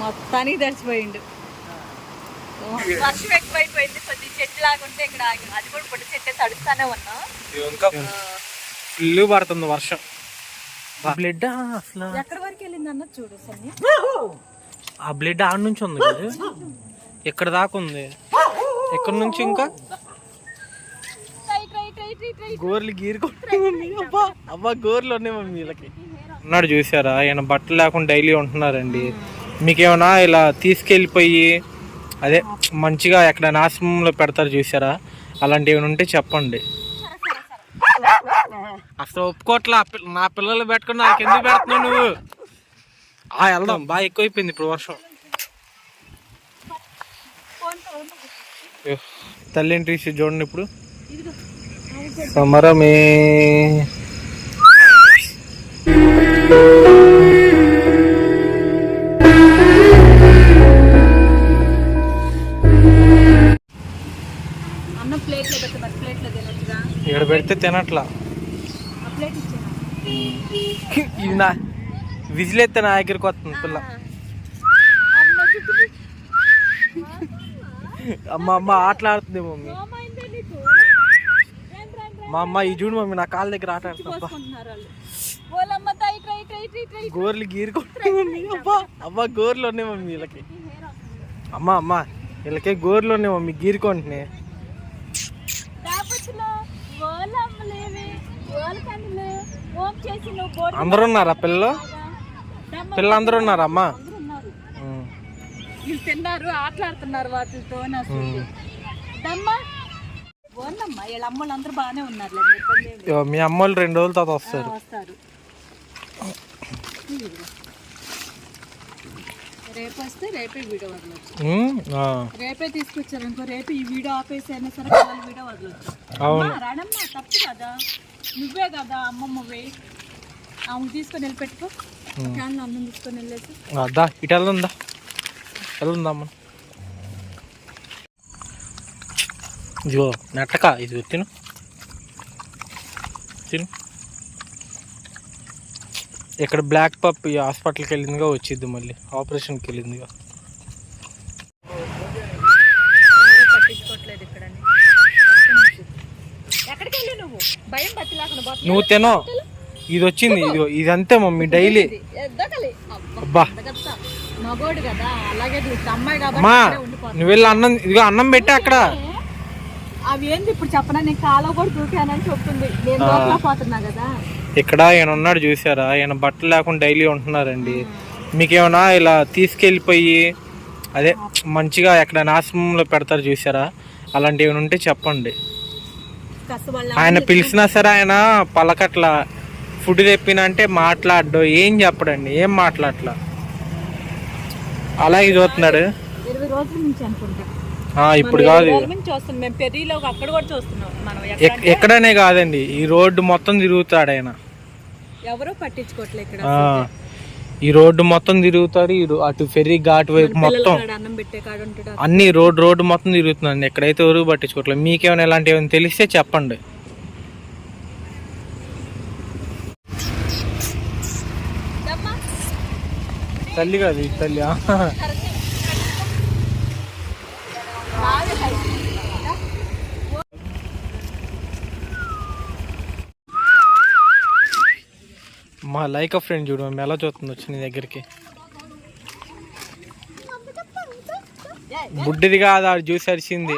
మొత్తానికి తడిచిపోయిండు వర్షం ఎక్కువైపోయింది కొద్ది చెట్టు లాగుంటే ఇక్కడ ఆగాం. అది కూడా పొట్టి చెట్టు తడుస్తానే ఉన్నాం. ఇంకా ఇల్లు పడుతుంది వర్షం. బ్లడ్ అసలు? ఎక్కడి వరకు వెళ్ళింది అన్నది చూడు సన్ని. ఆ బ్లడ్ ఆడ నుంచి ఉంది కదా? ఇక్కడ దాకా ఉంది? ఇక్కడ నుంచి ఇంకా? గోర్లు మమ్మీ అబ్బా అబ్బా గోర్లు ఉన్నాయి మమ్మీ వీళ్ళకి ఉన్నాడు చూసారా? ఆయన బట్టలు లేకుండా డైలీ ఉంటున్నారండి. మీకేమైనా ఇలా తీసుకెళ్ళిపోయి అదే మంచిగా ఎక్కడ నాశనంలో పెడతారు చూసారా? అలాంటివి ఏమైనా ఉంటే చెప్పండి. అసలు ఒప్పుకోట్లా నా పిల్లలు పెట్టుకుని నాకు ఎందుకు పెడుతున్నావు నువ్వు? ఆ వెళ్దాం. బాగా ఎక్కువైపోయింది ఇప్పుడు వర్షం. అయ్యో, తల్లి చూడండి ఇప్పుడు. సమరమే. ఇక్కడ తినట్లా. ఇది నా విజిలెత్తే నా దగ్గరికి వస్తుంది పిల్ల. అమ్మ అమ్మ ఆటలాడుతుంది మమ్మీ. మా అమ్మ ఈ చూడు మమ్మీ నా కాళ్ళ దగ్గర ఆట ఆడుతుంది గోర్లు గీరుకుంటుంది మమ్మీ అబ్బా. అబ్బా గోర్లు ఉన్నాయి మమ్మీ వీళ్ళకి. అమ్మ అమ్మ వీళ్ళకే గోర్లు ఉన్నాయి మమ్మీ గీరుకుంటున్నాయి. అందరూ ఉన్నారా పిల్లలు? పిల్లలు అందరూ ఉన్నారా అమ్మ. వీళ్ళు తిన్నారు ఆటలాడుతున్నారు వాటితో మీ అమ్మోళ్ళు రెండు రోజుల తర్వాత వస్తారు. వస్తారు. రేపు వస్తే రేపే వీడియో వదలొచ్చు. రేపే తీసుకొచ్చారు అనుకో రేపు ఈ వీడియో ఆపేసి అయినా సరే వీడియో వదలొచ్చు. అవును. అమ్మా, రానమ్మా తప్పు కదా. నువ్వే కదా అమ్మమ్మవి. ఆమె తీసుకొని వెళ్ళి పెట్టుకో. క్యాన్ అన్నం తీసుకొని వెళ్ళేసి. ఆ, దా ఇటు వెళ్దా వెళ్దా అమ్మ? ఇదిగో నెట్టక ఇది తిను. తిను. ఇక్కడ బ్లాక్ పప్ హాస్పిటల్కి వెళ్ళిందిగా వచ్చింది మళ్ళీ. ఆపరేషన్కి వెళ్ళిందిగా ఎవరు పట్టించుకోవట్లేదు ఇక్కడ ఎక్కడికి వెళ్ళి నువ్వు భయం బతిలాకుండా పోతుంది. నువ్వు తినో. ఇది వచ్చింది ఇది ఇది. అంతే మమ్మీ డైలీ. అబ్బా, మా. నువ్వు వెళ్ళి అన్నం ఇదిగో అన్నం పెట్టా అక్కడ. ఇప్పుడు చెప్పనా నేను కాలో కూడా చెప్తుంది. నేను లోపల పోతున్నా కదా. ఇక్కడ ఆయన ఉన్నాడు చూసారా? ఆయన బట్టలు లేకుండా డైలీ ఉంటున్నారండి. మీకేమైనా ఇలా తీసుకెళ్ళిపోయి అదే మంచిగా ఎక్కడ నాశనంలో పెడతారు చూసారా? అలాంటివి ఏమైనా ఉంటే చెప్పండి. ఆయన పిలిచినా సరే ఆయన పలకట్ల. ఫుడ్ తెప్పిన అంటే మాట్లాడడు. ఏం చెప్పడండి? ఏం మాట్లాడట్లా అలాగే చూస్తున్నాడు. ఇప్పుడు కాదు. ఎక్కడనే కాదండి. ఈ రోడ్డు మొత్తం తిరుగుతాడు ఆయన. ఎవరో పట్టించుకోవట్లే ఇక్కడ. ఆ, ఈ రోడ్డు మొత్తం తిరుగుతాడు ఈ రో- అటు ఫెర్రీ ఘాట్ వైపు మొత్తం. అన్నం రోడ్ రోడ్డు మొత్తం తిరుగుతుందండి ఎక్కడైతే ఎవరు పట్టించుకోవట్లేదు మీకేమైనా ఇలాంటివి ఏమైనా తెలిస్తే చెప్పండి. తల్లి కాదు తల్లి ఆ. బాగా height. మా లైక్ ఫ్రెండ్ చూడు మేము ఎలా చూస్తుంది వచ్చి నీ దగ్గరికి. బుడ్డిది కాదు ఆడు చూసి అరిచింది.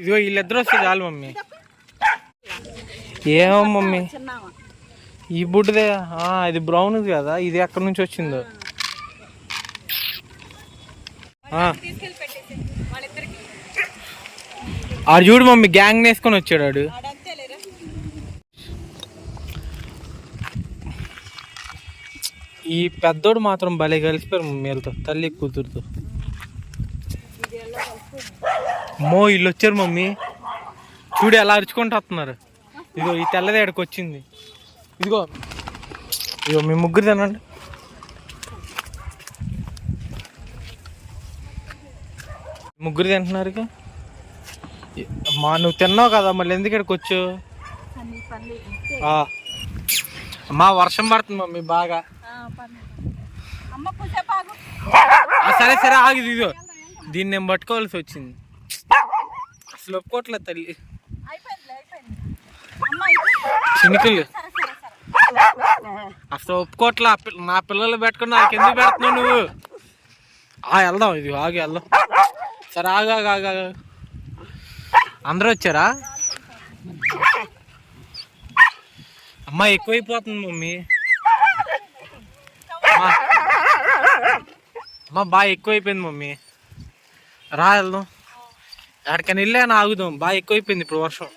ఇదిగో వీళ్ళిద్దరు వస్తే చాలు మమ్మీ. ఏమో మమ్మీ. ఈ బుడ్డిదే ఇది బ్రౌన్ కదా ఇది ఎక్కడి నుంచి వచ్చిందో? ఆడు చూడు మమ్మీ గ్యాంగ్ వేసుకొని వచ్చాడు ఆడు. ఈ పెద్దోడు మాత్రం భలే కలిసిపోయారు వీళ్ళతో తల్లి కూతురుతో. మో వీళ్ళు వచ్చారు మమ్మీ. చూడు ఎలా అరుచుకుంటూ వస్తున్నారు. ఇదిగో ఈ తెల్లది ఎక్కడికి వచ్చింది. ఇదిగో. ఇదిగో మీ ముగ్గురు తినండి. ముగ్గురు తింటున్నారు ఇక. మా నువ్వు తిన్నావు కదా మళ్ళీ ఎందుకు ఇక్కడికి వచ్చు. అమ్మా వర్షం పడుతుంది మమ్మీ బాగా. సరే సరే ఆగి ఇదిగో. దీన్ని నేను పట్టుకోవాల్సి వచ్చింది. అసలు ఒప్పుకోవట్లేదు తల్లి. చినుకులు అసలు ఒప్పుకోవట్లే నా పిల్లలు పెట్టుకుని నాకు ఎందుకు పెడుతున్నావు నువ్వు? ఆ వెళ్దాం ఇది ఆగి వెళ్దాం. సరే ఆగా ఆగు. అందరూ వచ్చారా? అమ్మాయి ఎక్కువైపోతుంది మమ్మీ. అమ్మా బాగా ఎక్కువైపోయింది మమ్మీ. రా వెళ్దాం. ఎక్కడికైనా వెళ్ళాను ఆగుదాం. బాగా ఎక్కువైపోయింది ఇప్పుడు వర్షం.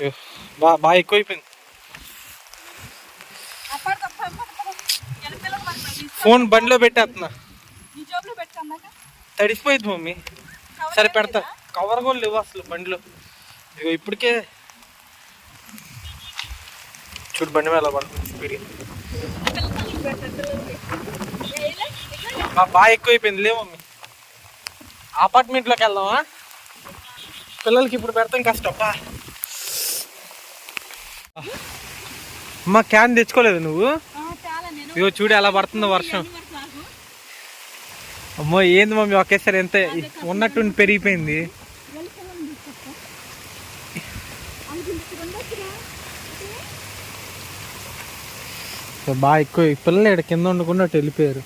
అయ్యో, బా బాగా ఎక్కువైపోయింది. ఫోన్ బండిలో పెట్టేస్తున్నా. తడిసిపోయింది మమ్మీ. సరే పెడతా. కవర్ కూడా లేవు అసలు బండిలో. ఇగో ఇప్పటికే చూడు బండి మీద ఎలా పడుతుంది స్పీడ్ బాగా ఎక్కువైపోయింది లేవు మమ్మీ. అపార్ట్మెంట్లోకి వెళ్దామా? పిల్లలకి ఇప్పుడు పెడతాం కష్టం బా అమ్మా క్యాన్ తెచ్చుకోలేదు నువ్వు? చాలా ఇగో చూడు ఎలా పడుతుందో వర్షం. అమ్మో ఏంది మమ్మీ ఒకేసారి ఎంత ఉన్నట్టుండి పెరిగిపోయింది. బాగా ఎక్కువ పిల్లలు ఇక్కడ కింద ఉండకుండా అటు వెళ్ళిపోయారు.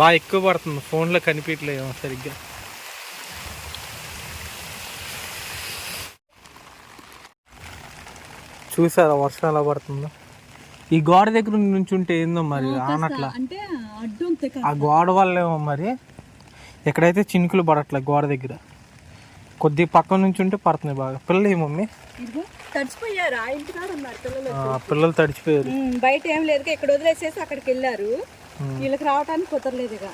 బాగా ఎక్కువ పడుతుంది. ఫోన్లో కనిపించలేదు సరిగ్గా. చూసారా వర్షం ఎలా పడుతుందో? ఈ గోడ దగ్గర నుంచి ఉంటే ఏందో మరి ఆనట్లా. ఆ గోడ వల్లేమో మరి ఎక్కడైతే చినుకులు పడట్లే గోడ దగ్గర. కొద్ది పక్క నుంచి ఉంటే పడుతున్నాయి బాగా. పిల్లలు మమ్మీ? తడిచిపోయారు ఆ ఇంటి కాడ ఉన్నారు పిల్లలు పిల్లలు తడిచిపోయారు బయట ఏం లేదు ఇక్కడ వదిలేసేసి అక్కడికి వెళ్ళారు. వీళ్ళకి రావడానికి కుదరలేదు ఇక.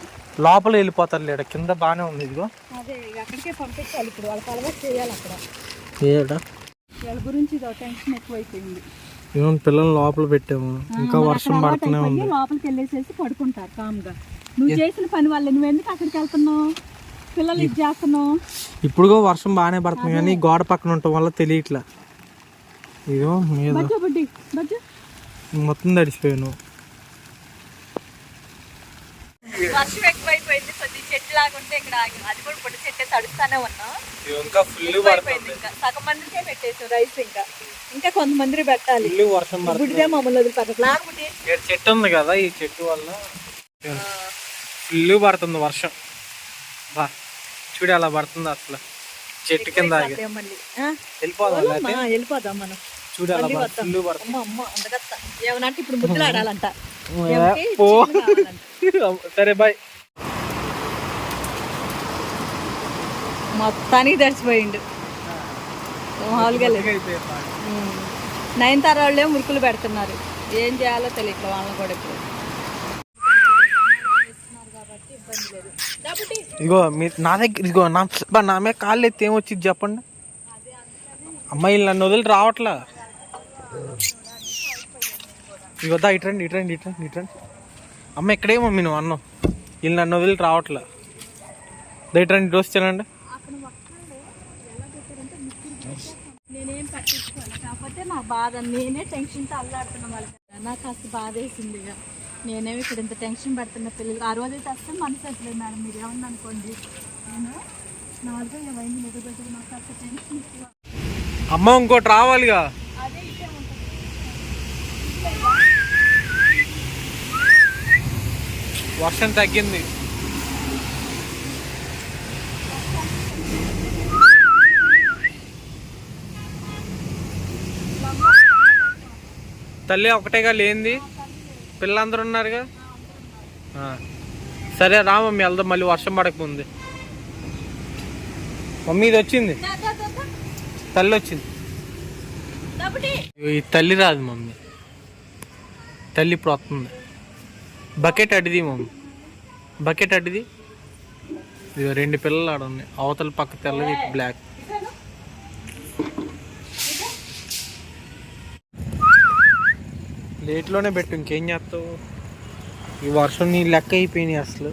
లోపల వెళ్ళిపోతారు లేడ? కింద బాగానే ఉంది ఇదిగో. అదే అక్కడికే పంపించాలి ఇప్పుడు. వాళ్ళకి అలవాటు చేయాలి అక్కడ. ఏడా? వీళ్ళ గురించి ఇదో టెన్షన్ ఎక్కువైపోయింది. ఏమో పిల్లల్ని లోపల పెట్టాము. ఇంకా వర్షం పడుతూనే ఉంది. లోపలికి వెళ్ళేసేసి పడుకుంటారు కామ్గా నువ్వు చేసిన పని వల్ల నువ్వు ఎందుకు అక్కడికి వెళ్తున్నావు? పిల్లలు ఇది ఇప్పుడు వర్షం బాగానే పడుతుంది కానీ ఈ గోడ పక్కన ఉండటం వల్ల తెలియట్లే. ఇదో మీద మొత్తం తడిచిపోయాను వర్షం ఎక్కువైపోయింది కొద్ది చెట్టు లాగా ఉంటే ఇక్కడ ఆగి- అది కూడా పొడి చెట్టు తడుస్తానే ఉన్నాం. ఇంకా ఫుల్ ఇంకా. సగం మందికే పెట్టేసాం రైస్ ఇంకా. ఇంకా కొంతమంది పెట్టాలి. వర్షం మమ్మల్ని చెట్టు ఉంది కదా ఈ చెట్టు వల్ల ఫుల్ పడుతుంది వర్షం. బా చూడు అలా పడుతుంది అసలు. చెట్టు కింద? వెళ్ళిపోదాం వెళ్ళిపోదాం మనం. చూడు అలా ఫుల్ పడుతుంది. అమ్మ అమ్మ అందగత్త. ఏమనంటే ఇప్పుడు పో. సరే బాయ్. మొత్తానికి తడిచిపోయిండు మామూలుగా లేదు. వాళ్ళే మురుకులు పెడుతున్నారు. ఏం చేయాలో తెలియట్లేదు వాళ్ళని కూడా ఇప్పుడు. ఇగో మీ నా దగ్గర ఇగో నా బా, నా మీద కాళ్ళు ఎత్తి ఏమొచ్చింది చెప్పండి అమ్మాయిలు నన్ను వదిలి రావట్లా. ఇగో దా ఇటండి ఇటండి ఇటండి ఇటండి అమ్మ ఇక్కడే మమ్మీ నువ్వు అన్నం. వీళ్ళు నన్ను వదిలి రావట్లా. దా ఇటండి ఇటు వచ్చానండి నేనేం పట్టించుకోను. కాకపోతే నా బాధ నేనే టెన్షన్తో అల్లాడుతున్న వాళ్ళకి నాకు కాస్త బాధ వేసింది ఇక నేనేమి ఇక్కడ ఇంత టెన్షన్ పెడుతున్న పిల్లలు. ఆ రోజు అయితే అసలు మనసు వచ్చలేదు మేడం. మీరు ఏమన్నా అనుకోండి. నేను నాలుగో ఏమైంది నిద్రపెట్టి నాకు కాస్త టెన్షన్ ఎక్కువ. అమ్మ ఇంకోటి రావాలిగా. అదే ఇదే ఉంటుంది. వర్షం తగ్గింది. తల్లి ఒకటేగా లేనిది. పిల్లలందరూ ఉన్నారుగా. సరే రా మమ్మీ వెళ్దాం మళ్ళీ వర్షం పడకముంది మమ్మీ ఇది వచ్చింది. తల్లి వచ్చింది. ఈ తల్లి రాదు మమ్మీ. తల్లి ఇప్పుడు వస్తుంది. బకెట్ అడిది మమ్మీ. బకెట్ అడిది ఇదిగో రెండు పిల్లలు ఆడ ఉన్నాయి అవతల పక్క తెల్లది బ్లాక్. ప్లేట్లోనే పెట్టు ఇంకేం చేస్తావు? ఈ వర్షం నీ లెక్క అయిపోయినాయి అసలు.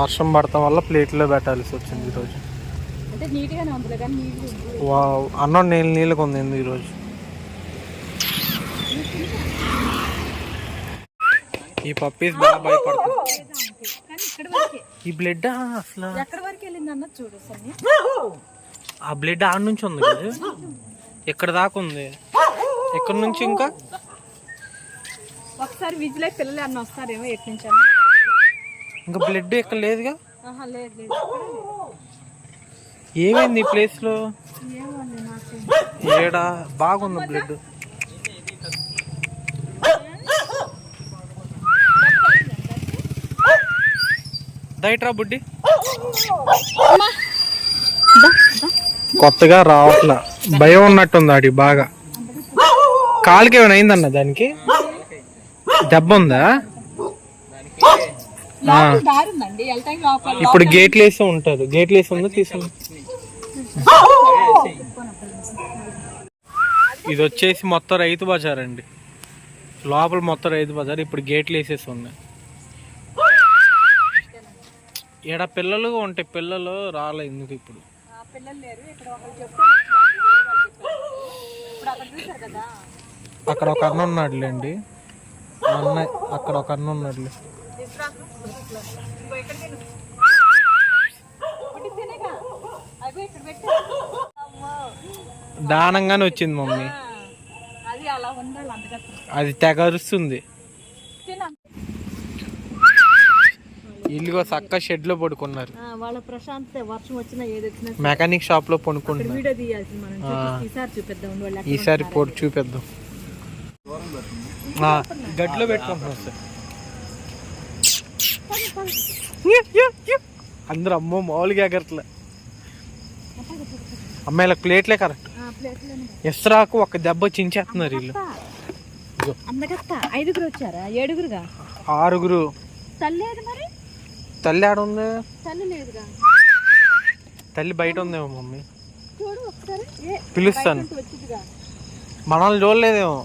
వర్షం పడటం వల్ల ప్లేట్లో పెట్టాల్సి వచ్చింది ఈరోజు. అన్నం నీళ్ళు నీళ్ళకు ఉంది ఈరోజు? ఈ పప్పీస్ బాగా భయపడుతుంది. కానీ ఇక్కడ వరకే. ఈ బ్లడ్ అసలు? ఎక్కడ వరకు వెళ్ళింది అన్నది చూడు సన్ని. ఆ బ్లడ్ ఆడ నుంచి ఉంది కదా? ఎక్కడ దాకా ఉంది? ఎక్కడి నుంచి ఇంకా? ఒకసారి విజిలే పిల్లలు అన్న వస్తారేమో ఎటు నుంచి అన్న. ఇంకా బ్లడ్ ఎక్కడ లేదుగా? ఆహా, లేదు లేదు ఎక్కడ లేదు. ఏమైంది ఈ ప్లేస్లో? నాకు ఏడా? బాగుంది బ్లడ్ దయట్రా బుడ్డి? కొత్తగా రావట్లా. భయం ఉన్నట్టుంది ఆడి బాగా. కాలుకి ఏమైనా అయిందన్న దానికి? దెబ్బ ఉందా? ఇప్పుడు గేట్లు వేసి ఉంటుంది. గేట్లు వేసి ఉందో? తీసుకుంది ఇది వచ్చేసి మొత్తం రైతు బజార్ అండి లోపల మొత్తం రైతు బజార్. ఇప్పుడు గేట్లు వేసేసి ఉన్నాయి ఈడ పిల్లలు ఉంటాయి పిల్లలు రాలే ఎందుకు ఇప్పుడు? ఇక్కడ అక్కడ ఒక అన్న ఉన్నాడులేండి. అన్న అక్కడ ఒక అన్న ఉన్నాడులే. ఇక్కడ ఇక్కడ. దానంగానే వచ్చింది మమ్మీ. అది అలా ఇల్లుగో చక్క షెడ్లో పడుకున్నారు. వాళ్ళ ప్రశాంత్ వర్షం వచ్చినా ఏది వచ్చినా మెకానిక్ షాప్లో పడుకుంటున్నారు వీడియో తీయాల్సింది మనం. ఈసారి చూపిద్దాం వాళ్ళు ఎక్కడ ఈసారి పోటీ చూపిద్దాం. ఆ, గడ్డిలో పెట్టుకుంటున్నాం సార్. అందరూ అమ్మో మామూలుగా ఎగరట్లే అమ్మాయిల ప్లేట్లే కరెక్ట్. ఎస్రాకు ఒక దెబ్బ చించేస్తున్నారు వీళ్ళు. అందగత్త ఐదుగురు వచ్చారా? ఏడుగురుగా? ఆరుగురు. తల్లి లేదు మరి? తల్లి ఆడ ఉంది తల్లి బయట ఉందేమో మమ్మీ పిలుస్తాను. మనల్ని చూడలేదేమో.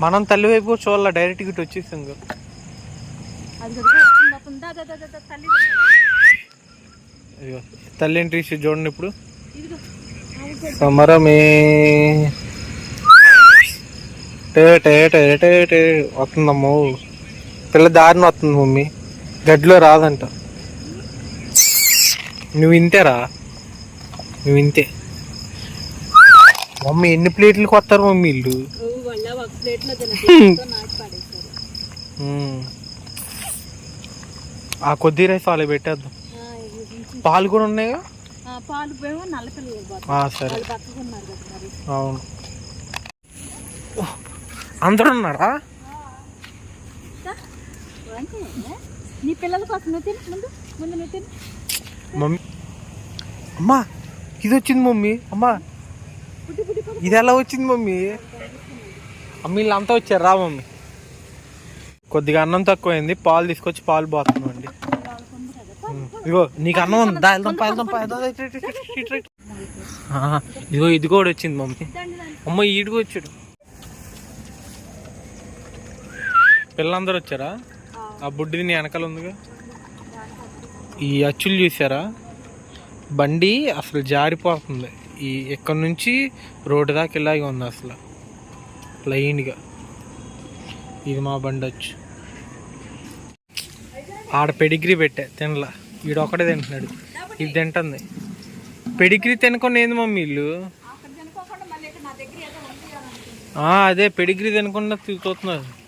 మనం తల్లి వైపు చూడాల? డైరెక్ట్ ఇటు వచ్చేసాం తల్లి ఎంట్రీ చూడండి ఇప్పుడు. సమరమే. టే టే టే టే టే వస్తుందమ్మో. పిల్ల దారిని వస్తుంది మమ్మీ. గడ్డిలో రాదంట. నువ్వు ఇంతేరా? నువ్వు ఇంతే. మమ్మీ ఎన్ని ప్లేట్లకు వస్తారు మమ్మీ ఇల్లు? ప్లేట్లో. ఆ కొద్ది రైస్ వాళ్ళు పెట్టేద్దాం. పాలు కూడా ఉన్నాయిగా? సరే. అవును. అందరూ ఉన్నారా? నీ పిల్లల కోసం నువ్వు తిను. ముందు ముందు నువ్వు తిను. మమ్మీ. అమ్మా ఇది వచ్చింది మమ్మీ. అమ్మా. ఇది ఎలా వచ్చింది మమ్మీ? అమ్మ వీళ్ళంతా వచ్చారు. రా మమ్మీ. కొద్దిగా అన్నం తక్కువైంది. పాలు తీసుకొచ్చి పాలు పోతున్నాం అండి. ఇదిగో నీకు అన్నం ఉంది. దా వెళ్దాం వెళ్దాం ఇదిగో ఇది కూడా వచ్చింది మమ్మీ. అమ్మ ఈడుగు వచ్చాడు. పిల్లలందరూ వచ్చారా? ఆ బుడ్డిది నీ వెనకాల ఉందిగా? ఈ అచ్చులు చూసారా? బండి అసలు జారిపోతుంది. ఈ ఎక్కడి నుంచి రోడ్డు దాకా ఇలాగే ఉంది అసలు. లైన్గా ఇది మా బండి అచ్చు. ఆడ పెడిగ్రీ పెట్టా తినలా. వీడు ఒకటే తింటున్నాడు. ఇది తింటుంది. పెడిగ్రీ తినకుండా ఏంది మమ్మీ. ఆ, అదే పెడిగ్రీ తినకుండా చూస్తున్నారు